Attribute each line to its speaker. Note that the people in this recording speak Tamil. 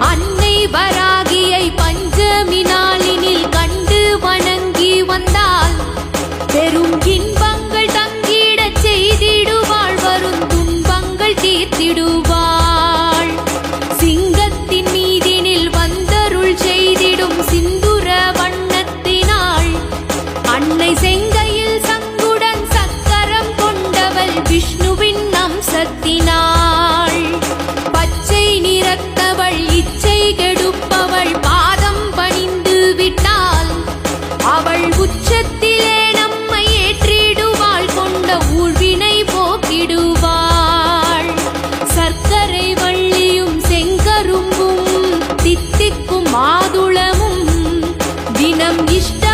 Speaker 1: அன்னை வராகியை பஞ்சமி நாளினில் கண்டு வணங்கி வந்தால் பெரும் இன்பங்கள் தங்கிட செய்திடுவாள் வரும் துன்பங்கள் தீர்த்திடுவாள். சிங்கத்தின் மீதினில் வந்தருள் செய்திடும் சிந்துர வண்ணத்தினாள் அன்னை செங்கையில் சங்குடன் சக்கரம் கொண்டவள் விஷ்ணுவின் அம்சத்தினாள் உச்சத்திலே நம்மை ஏற்றிடுவாள் கொண்ட ஊழ்வினை போக்கிடுவாள். சர்க்கரை வள்ளியும் செங்கரும்பும் தித்திக்கும் மாதுளமும் தினம் இஷ்ட